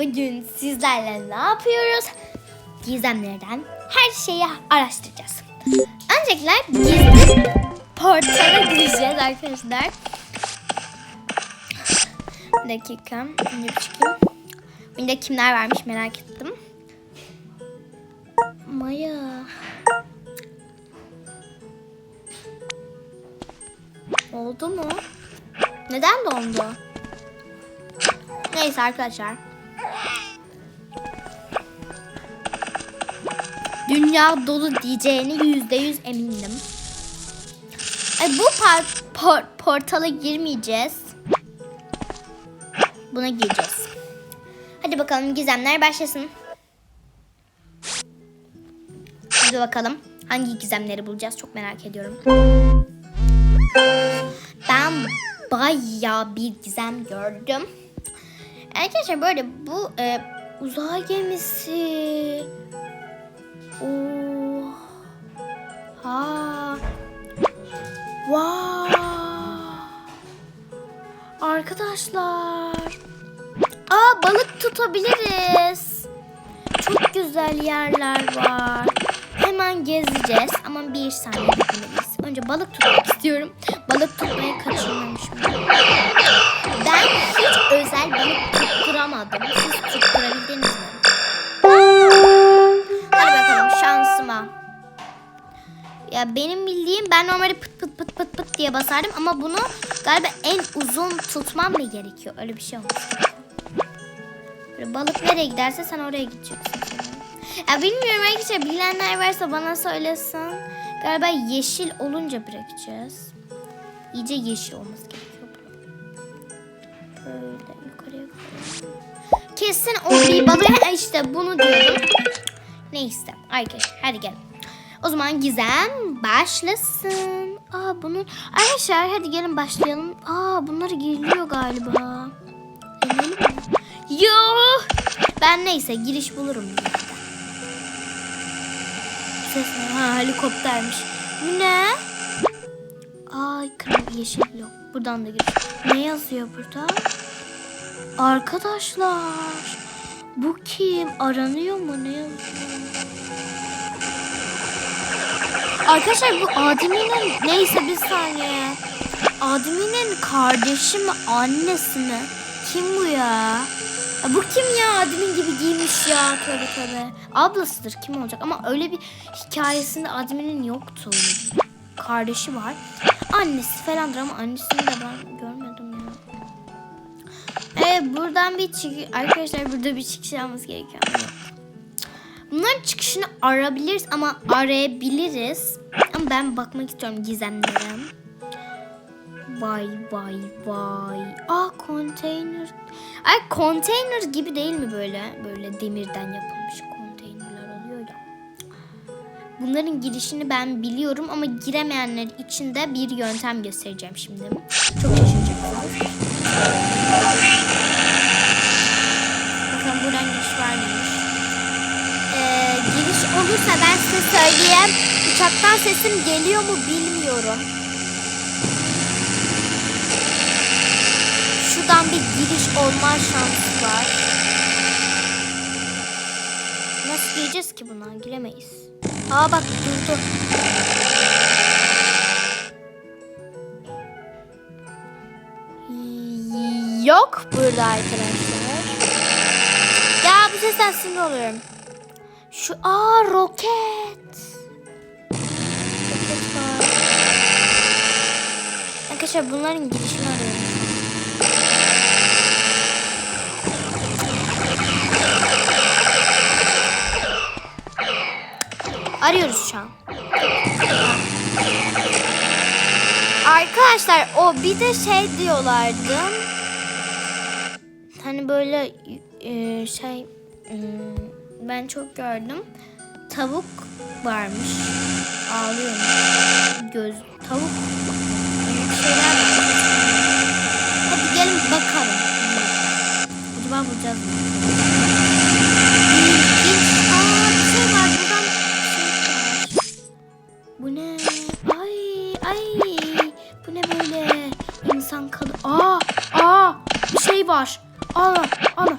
Bugün sizlerle ne yapıyoruz? Gizemlerden her şeyi araştıracağız. Öncelikle gizli portala gireceğiz arkadaşlar. Bir dakika. Önce çıkayım. Önce kimler varmış merak ettim. Maya. Oldu mu? Neden dondu? Neyse arkadaşlar. Dünya dolu diyeceğini yüzde yüz eminim. E, bu par- por- portala girmeyeceğiz. Buna gireceğiz. Hadi bakalım gizemler başlasın. Hadi bakalım hangi gizemleri bulacağız çok merak ediyorum. Ben bayağı bir gizem gördüm. Arkadaşlar böyle bu e, uzay gemisi. Oo. Ha. Wow. Arkadaşlar. Aa balık tutabiliriz. Çok güzel yerler var. Hemen gezeceğiz ama bir saniye beklemeliyiz. Önce balık tutmak istiyorum. Balık tutmayı kaçırmamışım. Ben hiç özel balık tutturamadım. Siz tutturabildiniz mi? Hadi bakalım şansıma. Ya benim bildiğim ben normalde pıt pıt pıt pıt pıt diye basardım ama bunu galiba en uzun tutmam mı gerekiyor? Öyle bir şey gerekiyor. Böyle balık nereye giderse sen oraya gideceksin. Ya bilmiyorum arkadaşlar bilenler varsa bana söylesin. Galiba yeşil olunca bırakacağız. İyice yeşil olması gerekiyor. Böyle yukarıya. Kesin o bir balık Ha, işte bunu diyordum. Neyse arkadaşlar hadi gel. O zaman Gizem başlasın. Aa bunun arkadaşlar hadi gelin başlayalım. Aa bunları giriliyor galiba. Yo. Ben neyse giriş bulurum. Ses ne? Ha helikoptermiş. Bu ne? Ay kırmızı yeşil blok. Buradan da giriş. Ne yazıyor burada? Arkadaşlar. Bu kim? Aranıyor mu? Ne yazıyor? Arkadaşlar bu Adem'in neyse bir saniye. Adem'in kardeşi mi annesi mi? Kim bu ya? Ya Bu kim ya? Adem'in gibi giymiş ya. Tövbe tövbe. Ablasıdır kim olacak? Ama öyle bir hikayesinde Adem'in yoktu. Kardeşi var. Annesi falandır ama annesini de ben görmedim ya. Evet buradan bir çık arkadaşlar burada bir çıkış almamız gerekiyor. Bunların çıkışını arabiliriz ama arayabiliriz. Ama ben bakmak istiyorum gizemlere. Vay vay vay. Aa konteyner. Ay konteyner gibi değil mi böyle? Böyle demirden yapılmış Bunların girişini ben biliyorum ama giremeyenler için de bir yöntem göstereceğim şimdi. Çok şaşıracaksınız. Bakın buradan giriş var mıymış? Ee, giriş olursa ben size söyleyeyim. Uçaktan sesim geliyor mu bilmiyorum. Şuradan bir giriş olma şansı var. Nasıl gireceğiz ki buna? Giremeyiz. Aa bak durdu. Yok burada arkadaşlar. Ya bu sesten sinir oluyorum. Şu aa roket. Roket var. Arkadaşlar bunların girişini Arıyoruz şu an. Arkadaşlar o bir de şey diyorlardı. Hani böyle e, şey hmm, ben çok gördüm. Tavuk varmış. Ağlıyormuş. Göz tavuk şeyler. Hadi gelin bakalım. Acaba bulacağız mı? Var. Ana ana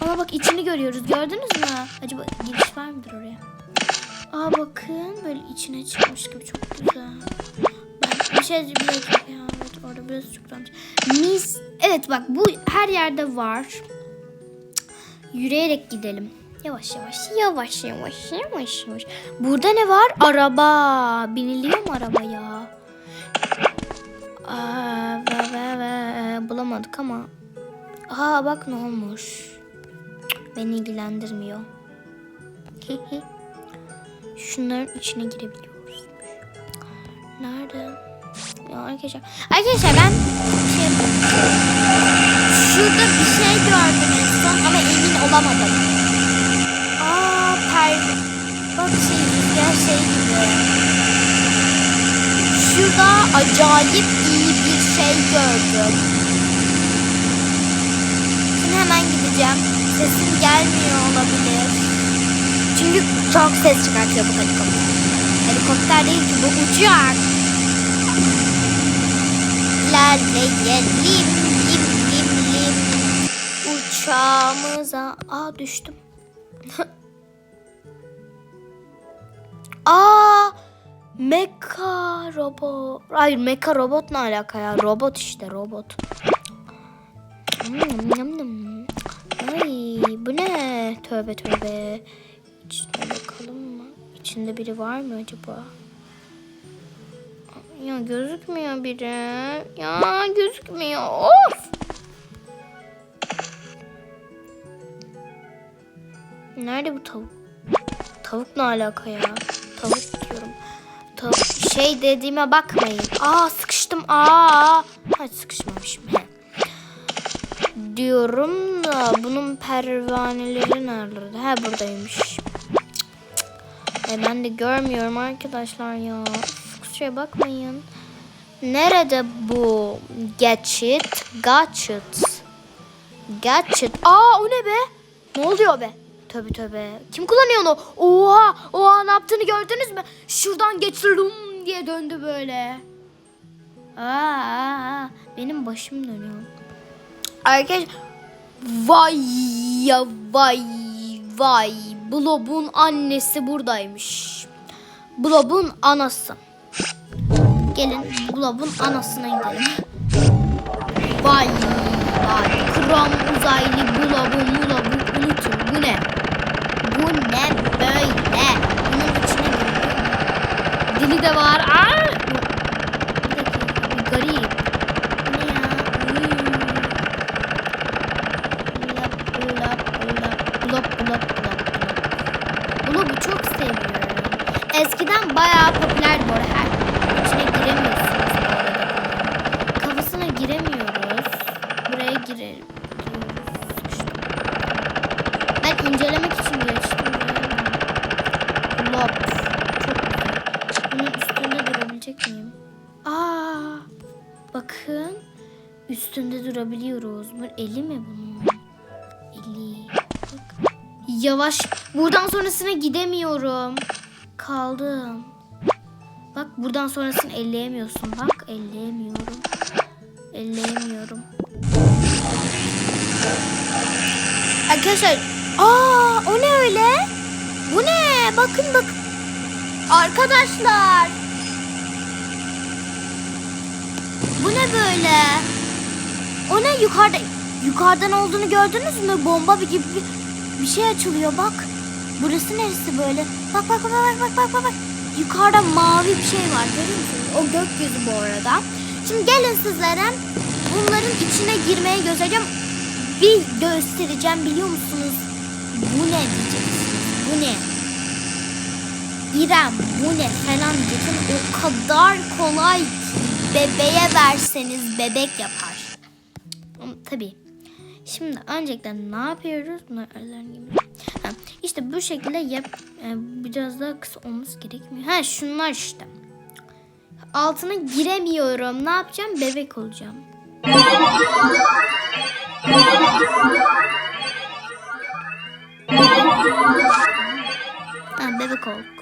ana bak içini görüyoruz. Gördünüz mü? Acaba giriş var mıdır oraya? Aa bakın böyle içine çıkmış gibi çok güzel. Ben bir şey bir dakika. Evet, orada biraz güzelmiş. Mis. Evet bak bu her yerde var. Yürüyerek gidelim. Yavaş yavaş yavaş yavaş yavaş yavaş. Burada ne var? Araba. Biniliyor mu arabaya? Aa, ve, ve, ve, bulamadık ama. Aa bak ne olmuş. Beni ilgilendirmiyor. Şunların içine girebiliyoruz. Nerede? Ya arkadaşlar. Arkadaşlar ben şey Şurada bir şey gördüm en son ama emin olamadım. Aa per... Bak şey rüzgar şey gibi. Şurada acayip iyi bir şey gördüm. Hemen gideceğim. Sesim gelmiyor olabilir. Çünkü çok ses çıkartıyor bu helikopter. Helikopter değil ki bu uçak. İlerleyelim. Lim lim lim. Uçağımıza. Aa düştüm. Aa Meka robot. Hayır meka robot ne alaka ya? Robot işte robot. Ay bu ne? Tövbe tövbe. İçine bakalım mı? İçinde biri var mı acaba? Ya gözükmüyor biri. Ya gözükmüyor. Of. Nerede bu tavuk? Tavuk ne alaka ya? Tavuk diyorum. Tavuk şey dediğime bakmayın. Aa sıkıştım. Aa. Ha sıkışmamışım. Diyorum da bunun pervaneleri nerede? Ha buradaymış. E ben de görmüyorum arkadaşlar ya. Kusura bakmayın. Nerede bu geçit? Gadget. Gadget. Aa o ne be? Ne oluyor be? Tövbe tövbe. Kim kullanıyor onu? Oha! Oha ne yaptığını gördünüz mü? Şuradan geçirdim diye döndü böyle. Aa, aa, aa. benim başım dönüyor. Arkadaş vay ya vay vay Blob'un annesi buradaymış. Blob'un anası. Gelin Blob'un anasına gidelim. Vay vay krom uzaylı Blob'u Blob'u unutun bu ne? Bu ne böyle? Bunun içine giriyor. Dili de var. Aa! Durabiliyoruz. Bu eli mi bunun? Eli. Yavaş. Buradan sonrasına gidemiyorum. Kaldım. Bak buradan sonrasını elleyemiyorsun. Bak elleyemiyorum. Elleyemiyorum. Arkadaşlar. Aa o ne öyle? Bu ne? Bakın bak. Arkadaşlar. Bu ne böyle? O ne yukarıda? Yukarıdan olduğunu gördünüz mü? Bomba bir gibi bir, bir şey açılıyor bak. Burası neresi böyle? Bak bak bak bak bak bak bak. Yukarıda mavi bir şey var görüyor musunuz? O gökyüzü bu arada. Şimdi gelin sizlere bunların içine girmeye göstereceğim. Bir göstereceğim biliyor musunuz? Bu ne diyeceksiniz? Bu ne? İrem bu ne falan diyeceksin. O kadar kolay ki bebeğe verseniz bebek yapar. Tabii. Şimdi öncelikle ne yapıyoruz? Bunlar. Ha, işte bu şekilde yap. e, biraz daha kısa olması gerekmiyor. Ha şunlar işte. Altına giremiyorum. Ne yapacağım? Bebek olacağım. Ha, bebek olduk.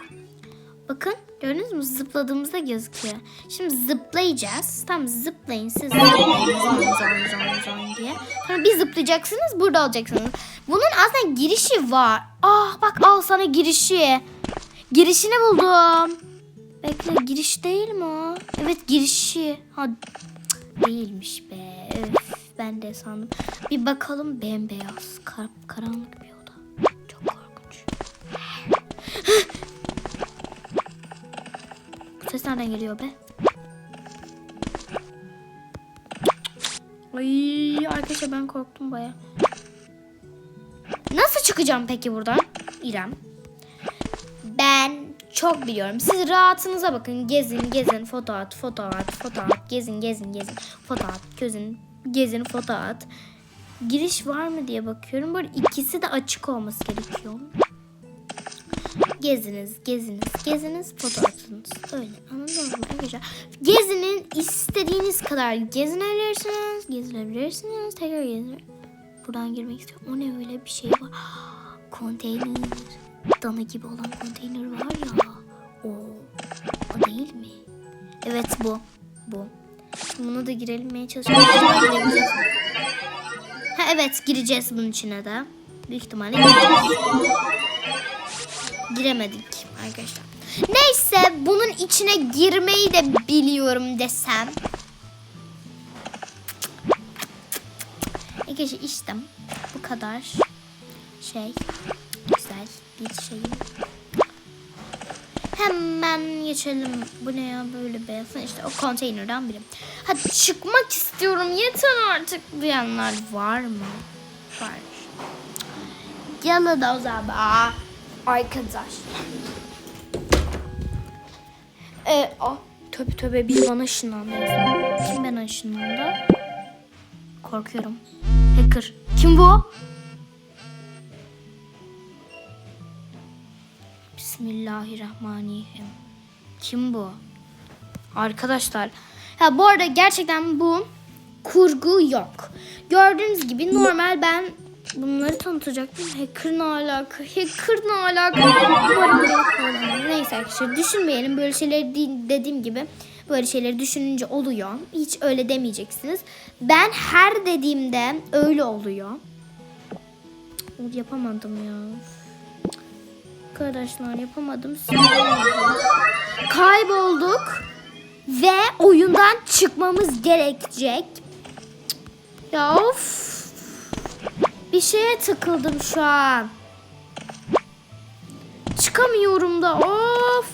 Bakın gördünüz mü zıpladığımızda gözüküyor. Şimdi zıplayacağız. Tamam zıplayın siz zon zon zon zon diye. Sonra bir zıplayacaksınız burada olacaksınız. Bunun aslında girişi var. Ah bak al sana girişi. Girişini buldum. Bekle giriş değil mi o? Evet girişi. Ha değilmiş be. Öf, ben de sandım. Bir bakalım bembeyaz. Kar, karanlık bir ses nereden geliyor be? Ay arkadaşlar ben korktum baya. Nasıl çıkacağım peki buradan? İrem. Ben çok biliyorum. Siz rahatınıza bakın. Gezin, gezin, foto at, foto at, foto at. Gezin, gezin, gezin. Foto at, gözün, gezin, foto at. Giriş var mı diye bakıyorum. Böyle ikisi de açık olması gerekiyor. Geziniz, geziniz, geziniz, foto atınız. Öyle anladınız mı? Gezinin istediğiniz kadar gezinebilirsiniz, gezinebilirsiniz, tekrar gezin. Buradan girmek istiyorum. O ne öyle bir şey var. Konteyner. Dana gibi olan konteyner var ya. O, o değil mi? Evet bu. Bu. Bunu da girelim mi? Ha evet gireceğiz bunun içine de. Büyük ihtimalle gireceğiz. Giremedik arkadaşlar. Neyse bunun içine girmeyi de biliyorum desem. Arkadaşlar işte bu kadar şey güzel bir şey. Hemen geçelim. Bu ne ya böyle beyaz. İşte o konteynerden biri. Hadi çıkmak istiyorum. Yeter artık diyenler var mı? Var. Yalı da o zaman. Arkadaşlar. Ee, ah, töbe töbe bir bana ışınlandı. Kim bana ışınlandı? Korkuyorum. Hacker. Kim bu? Bismillahirrahmanirrahim. Kim bu? Arkadaşlar. Ha bu arada gerçekten bu kurgu yok. Gördüğünüz gibi normal ben bunları tanıtacaktım. Hacker ne alaka? Hacker ne alaka? Kovalamaz. Neyse arkadaşlar düşünmeyelim. Böyle şeyleri de- dediğim gibi böyle şeyleri düşününce oluyor. Hiç öyle demeyeceksiniz. Ben her dediğimde öyle oluyor. Yapamadım ya. Arkadaşlar yapamadım. Kaybolduk ve oyundan çıkmamız gerekecek. Ya of. Bir şeye tıkıldım şu an. Çıkamıyorum da of.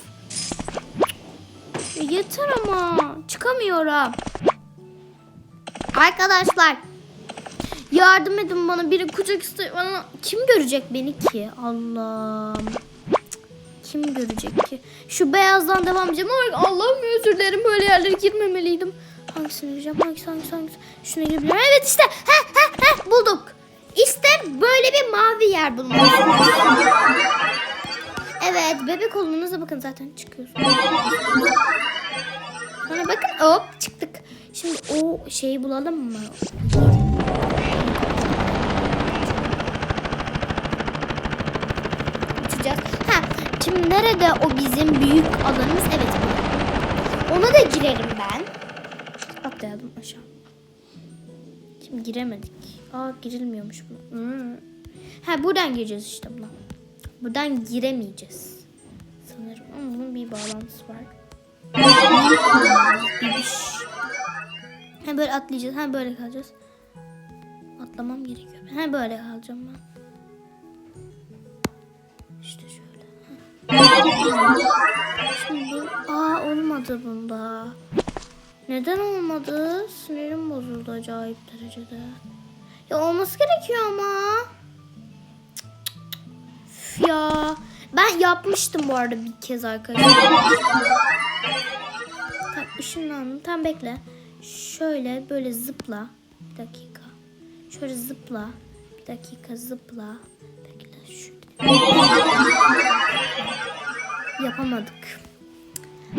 Ya Yeter ama çıkamıyorum. Arkadaşlar yardım edin bana biri kucak istiyor. Bana kim görecek beni ki? Allah'ım. Kim görecek ki? Şu beyazdan devam edeceğim Allah'ım özür dilerim böyle yerlere girmemeliydim. Hangisini gireceğim? Hangisi hangisi hangisi? Şuna girebilirim. Evet işte. Heh heh heh bulduk. İşte böyle bir mavi yer bulmalısınız. Evet bebek olduğunuza bakın zaten çıkıyorsunuz. Sonra bakın hop çıktık. Şimdi o şeyi bulalım mı? Uçacağız. Ha, şimdi nerede o bizim büyük alanımız? Evet. Ona da girerim ben. Atlayalım aşağı. Şimdi giremedik. Aa girilmiyormuş bu. Hmm. Ha buradan gireceğiz işte buna. Buradan giremeyeceğiz. Sanırım ama bunun bir bağlantısı var. Ha böyle atlayacağız. Ha böyle kalacağız. Atlamam gerekiyor. Ha böyle kalacağım ben. İşte şöyle. Şimdi aa olmadı bunda. Neden olmadı? Sinirim bozuldu acayip derecede. Ya olması gerekiyor ama. Cık, ya. Ben yapmıştım bu arada bir kez arkadaşlar. Tam ışınlandım. Tam bekle. Şöyle böyle zıpla. Bir dakika. Şöyle zıpla. Bir dakika zıpla. Bekle şu. Yapamadık.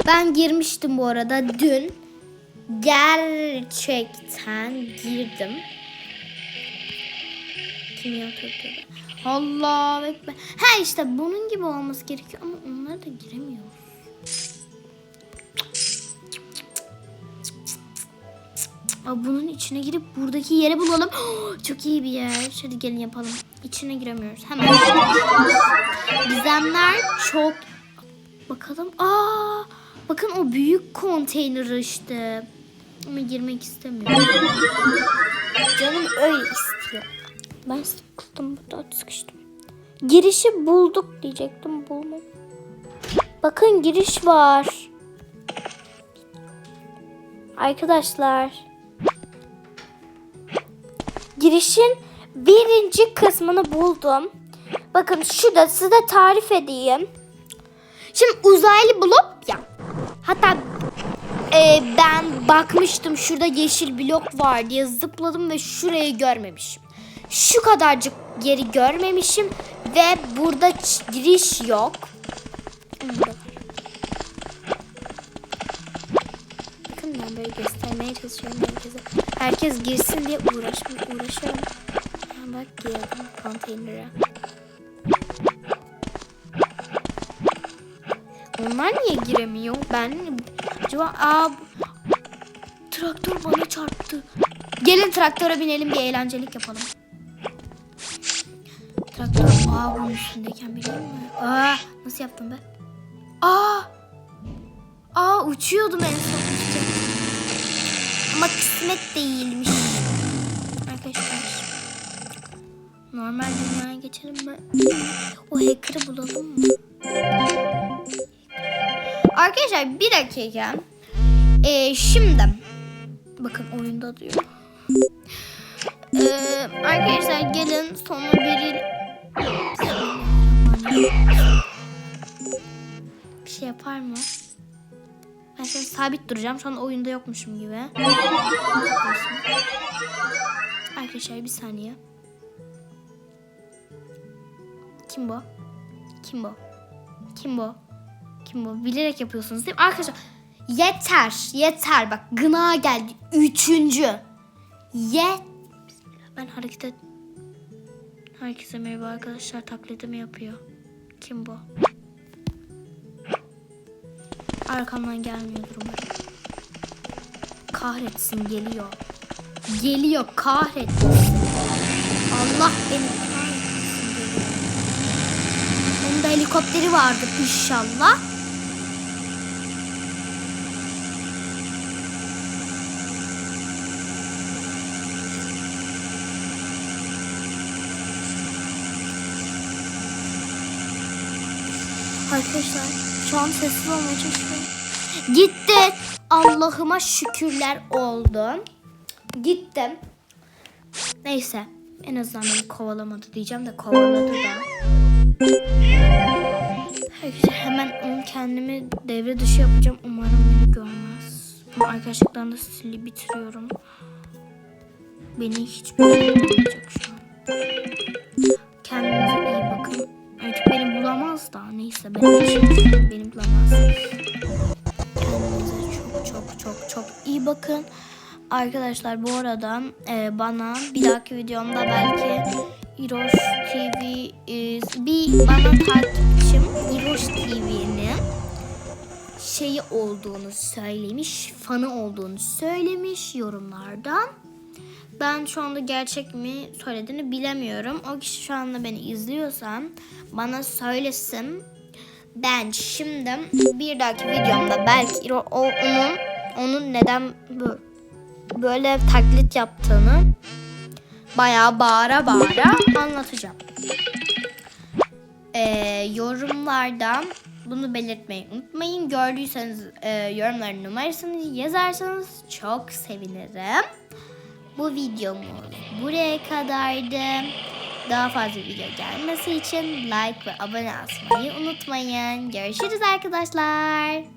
Ben girmiştim bu arada dün. Gerçekten girdim. Kimya törtörü. Allah ekber. Ha işte bunun gibi olması gerekiyor ama onlara da giremiyoruz. Aa, bunun içine girip buradaki yeri bulalım. Çok iyi bir yer. Hadi gelin yapalım. İçine giremiyoruz. Hemen. Gizemler çok... Bakalım. Aa, bakın o büyük konteyner işte. Ama girmek istemiyorum. Canım öyle istiyor. Ben sıkıldım burada sıkıştım. Girişi bulduk diyecektim bulmadım. Bakın giriş var. Arkadaşlar. Girişin birinci kısmını buldum. Bakın şurada size tarif edeyim. Şimdi uzaylı blok ya. Hatta e, ben bakmıştım şurada yeşil blok var diye zıpladım ve şurayı görmemişim. Şu kadarcık yeri görmemişim ve burada giriş yok. Bakın ben böyle göstermeye çalışıyorum herkese. Herkes girsin diye uğraşmıyor, uğraşıyorum. Ha, bak girdim konteynere. Onlar niye giremiyor? Ben acaba aa traktör bana çarptı. Gelin traktöre binelim bir eğlencelik yapalım. Traktör aa bunun üstündeyken bileyim mi? Aa nasıl yaptım be? Aa Aa uçuyordum en son. uçacaktım. Ama kısmet değilmiş. Arkadaşlar. Normal dünyaya geçelim mi? O hacker'ı bulalım mı? Arkadaşlar bir dakika. Ee, şimdi bakın oyunda diyor. Ee, arkadaşlar gelin sonra bir bir şey yapar mı? Ben şimdi sabit duracağım. Şu an oyunda yokmuşum gibi. Arkadaşlar bir saniye. Kim bu? Kim bu? Kim bu? Kim bu? Bilerek yapıyorsunuz değil mi? Arkadaşlar yeter. Yeter. Bak gına geldi. Üçüncü. Yet. Ben hareket et. Herkese merhaba arkadaşlar. Taklidimi yapıyor. Kim bu? Arkamdan gelmiyordur umarım. Kahretsin geliyor. Geliyor kahretsin. Allah beni kahretsin geliyor. Onun da helikopteri vardır inşallah. Arkadaşlar şu an sessiz olmaya çalışıyorum. Gitti. Allah'ıma şükürler oldu. Gittim. Neyse. En azından beni kovalamadı diyeceğim de kovaladı da. Arkadaşlar hemen onu kendimi devre dışı yapacağım. Umarım beni görmez. Bu arkadaşlıktan da sili bitiriyorum. Beni hiçbir şey bulamayacak şu an. Neyse benim için beni bulamaz. Çok çok çok çok iyi bakın. Arkadaşlar bu arada e, bana bir dahaki videomda belki İroş TV e, bir bana takipçim İroş TV'nin şeyi olduğunu söylemiş, fanı olduğunu söylemiş yorumlardan. Ben şu anda gerçek mi söylediğini bilemiyorum. O kişi şu anda beni izliyorsa bana söylesin. Ben şimdi bir dahaki videomda belki o, onun onun neden bö- böyle taklit yaptığını bayağı bağıra bağıra anlatacağım. Ee, yorumlarda bunu belirtmeyi unutmayın. Gördüyseniz e, yorumların numarasını yazarsanız çok sevinirim. Bu videomuz buraya kadardı. Daha fazla video gelmesi için like ve abone olmayı unutmayın. Görüşürüz arkadaşlar.